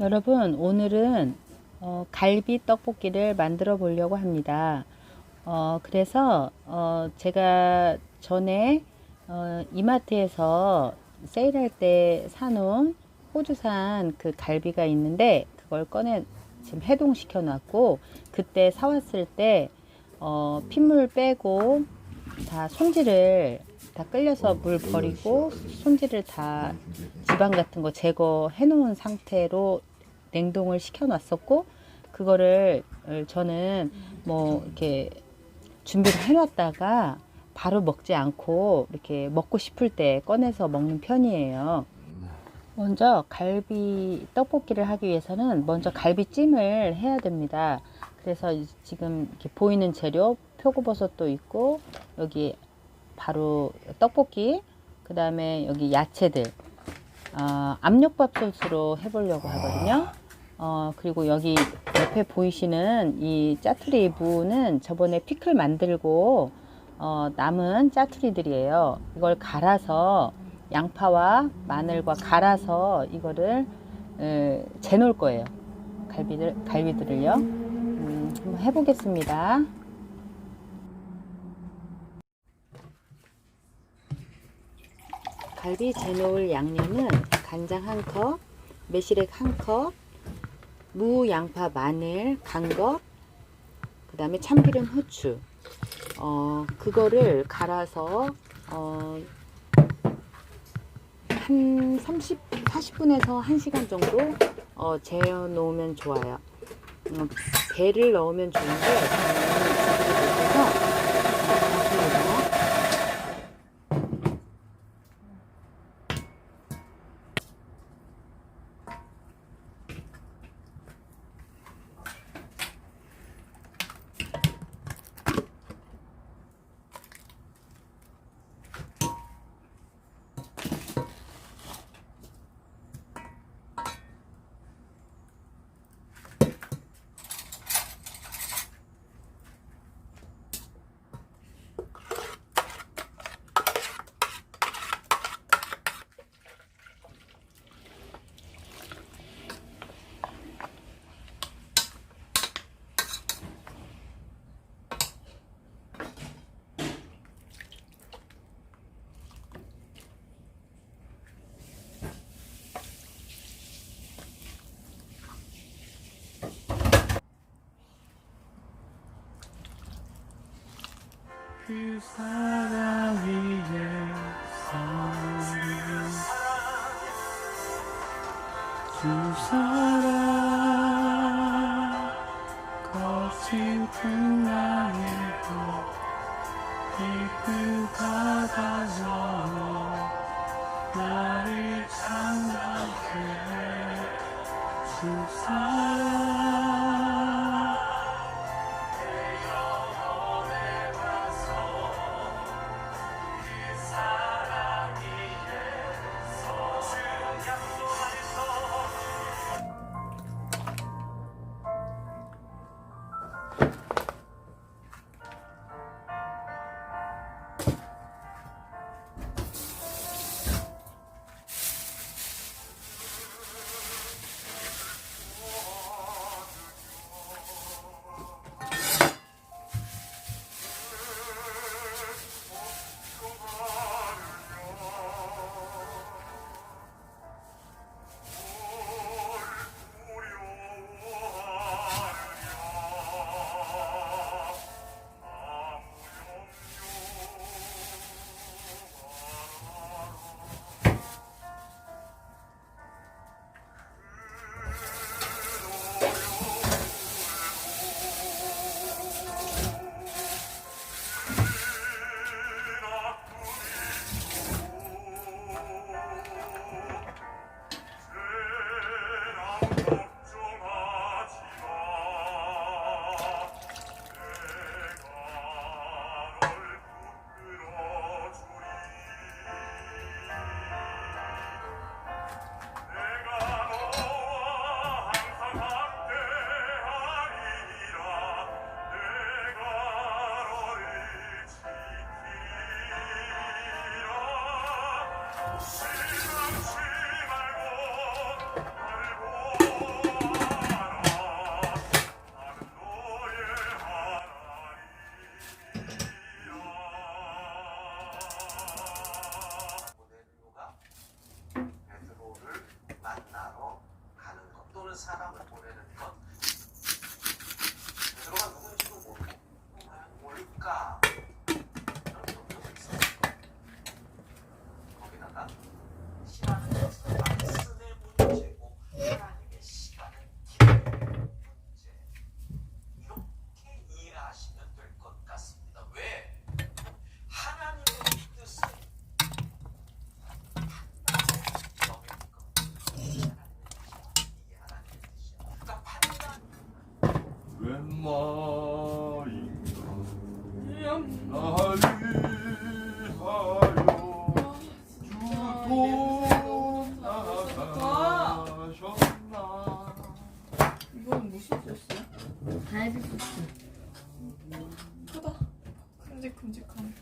여러분, 오늘은 어, 갈비 떡볶이를 만들어 보려고 합니다. 어, 그래서 어, 제가 전에 어, 이마트에서 세일할 때 사놓은 호주산 그 갈비가 있는데 그걸 꺼내 지금 해동시켜 놨고 그때 사왔을 때 어, 핏물 빼고 다 손질을 다 끌려서 물 버리고 손질을 다 지방 같은 거 제거해 놓은 상태로 냉동을 시켜 놨었고 그거를 어, 저는 뭐 이렇게 준비를 해 놨다가 바로 먹지 않고 이렇게 먹고 싶을 때 꺼내서 먹는 편이에요. 먼저 갈비 떡볶이를 하기 위해서는 먼저 갈비찜을 해야 됩니다. 그래서 이- 지금 보이는 재료 표고버섯도 있고 여기 바로 떡볶이 그 다음에 여기 야채들 어, 압력밥솥으로 해보려고 하거든요. 어, 그리고 여기 옆에 보이시는 이 짜투리 무는 저번에 피클 만들고 어, 남은 짜투리들이에요. 이걸 갈아서 양파와 마늘과 갈아서 이거를 에, 재놓을 거예요. 갈비들 갈비들을요. 음, 한번 해보겠습니다. 갈비 재놓을 양념은 간장 한 컵, 매실액 한 컵, 무, 양파, 마늘, 간것, 그 다음에 참기름, 후추. 어, 그거를 갈아서, 어, 한 30, 40분에서 1시간 정도 어, 재워 놓으면 좋아요. 어, 배를 넣으면 좋은데, 못해서 넣습니다. 그 사랑 위에서. 두 사람 거친 풍랑에도 이끌 바다로 나를 장담해 두 사람 크다. 큼직큼직한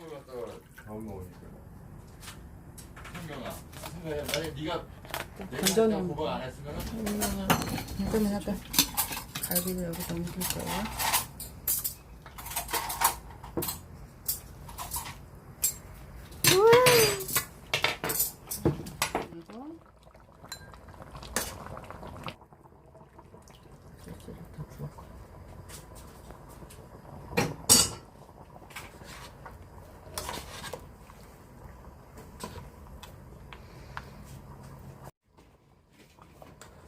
걸 갖다가 밥 먹으니까 성경아 생각해 만약 네가 고백 안 했으면 잠깐만 잠깐. 갈비를 여기다 옮길 거예요. 그리고 소스를 더 부을 거예요.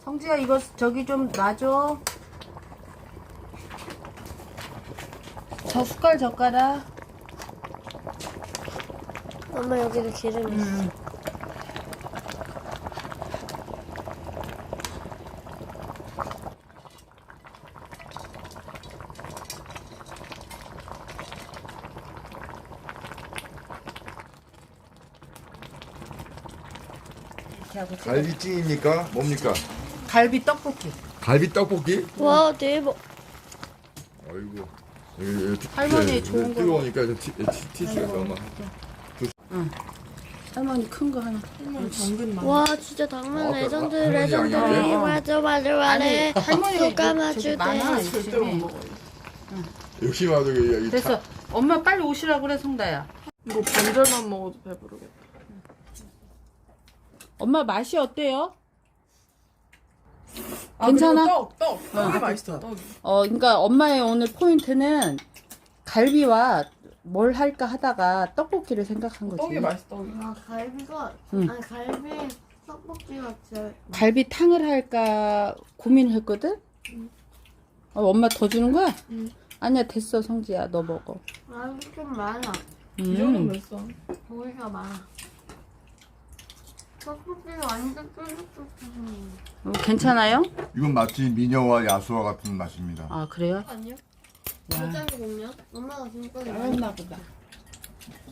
성지야 이거 저기 좀 놔줘. 저 숟갈 젓가락. 엄마 여기도 기름 있어. 음. 이렇게 하고 찍어. 갈비찜입니까? 뭡니까? 갈비 떡볶이. 갈비 떡볶이? 와 대박. 아이고 할머니 예, 좋은 거. 뜨거우니까 저 티, 티, 티슈가 엄마 할머니 큰 거 하나. 할머니 당근. 와 진짜 당면 어, 레전드 그- 할머니 레전드? 맞아 맞아 맞아. 할머니가 누가 이거 저기 맞추대. 많아 절대로 못 이쯤에. 먹어요. 역시마도 이, 이 그래서 엄마 빨리 오시라고 그래 성다야. 이거 반절만 먹어도 배부르겠다. 엄마 맛이 어때요? 아, 괜찮아? 그리고 떡, 떡. 떡이 어, 맛있어, 떡이. 어, 그러니까 엄마의 오늘 포인트는 갈비와 뭘 할까 하다가 떡볶이를 생각한 거지. 떡이 맛있어, 떡이. 아 갈비가 응. 아니 갈비 떡볶이가 진짜 갈비탕을 할까 고민했거든. 어, 엄마 더 주는 거야? 응. 아니야 됐어 성지야 너 먹어. 맛이 좀 많아. 이 정도면 음. 됐어. 고기가 많아. 완전. 어, 괜찮아요? 이건 마치 미녀와 야수와 같은 맛입니다 아 그래요? 아니요? 와. 괜찮거든요? 엄마가 지금까지 잘했나 보다.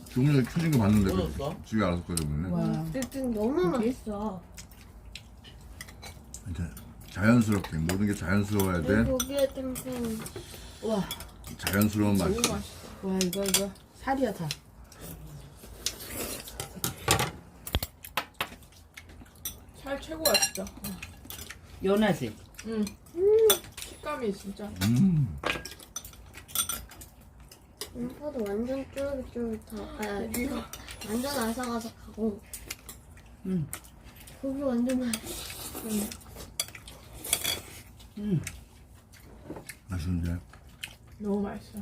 주문을 켜진 거 봤는데 그? 집에 알아서 와. 지금 너무 맛있어. 이제 자연스럽게 모든 게 자연스러워야 내 돼 고기에 땡땡. 와. 자연스러운 맛. 와 이거 이거 살이야 다. 살 최고야, 진짜. 연하지. 응. 식감이 진짜. 음. 인파도 완전 쫄깃쫄깃하고 아 이거 완전 아삭아삭하고 음. 고기 완전 맛있어. 음. 맛있는데 너무 맛있어.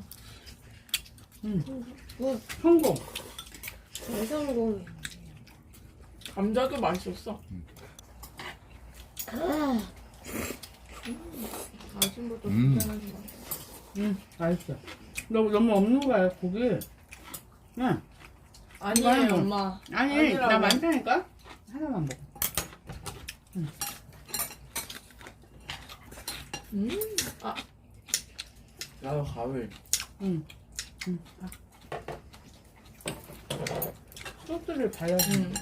굿 성공. 대성공. 감자도 맛있었어. 아, 것도 음. 진짜 맛있어. 응 맛있어. 너무 너무 없는 거야 고기. 응. 아니에요, 이거 엄마. 아니 아니라고. 나 많다니까. 하나만 먹어. 음. 아. 나도 가을. 응. 응. 소스를 발라서. 음.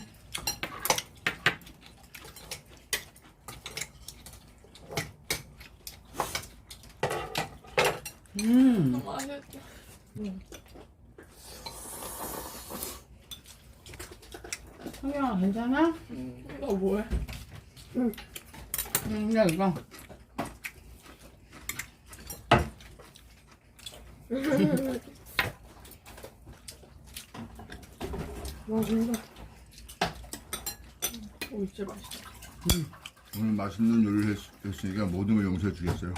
음. 너무 맛있다. 성경아 괜찮아? 이거 뭐야? 응, 이거 이거. 와 진짜 오 진짜 맛있다. 오늘 맛있는 요리를 했, 했으니까 모든 걸 용서해 주겠어요.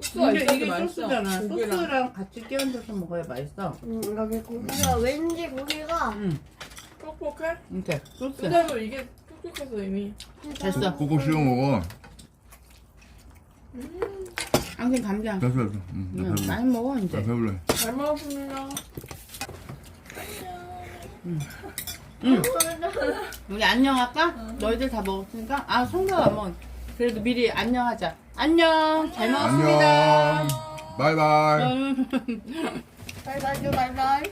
소스가 이게, 있어도 이게. 소스잖아. 소스랑 같이 끼얹어서 먹어야 맛있어. 음, 여기 고기가 왠지 고기가 응, 뻑뻑해? 이렇게 소스. 근데도 이게 뻑뻑해서 이미. 됐어. 꼭꼭 씹어 먹어. 안경 감자. 됐어, 됐어. 응, 나 응, 배불러. 많이 먹어 나 이제. 배불러. 잘 먹었습니다. 우리 안녕할까? 너희들 다 먹었으니까. 아 성경아 뭐 그래도 미리 안녕하자. 안녕. 잘 먹었습니다. 안녕. 바이바이. 음. 바이바이 바이바이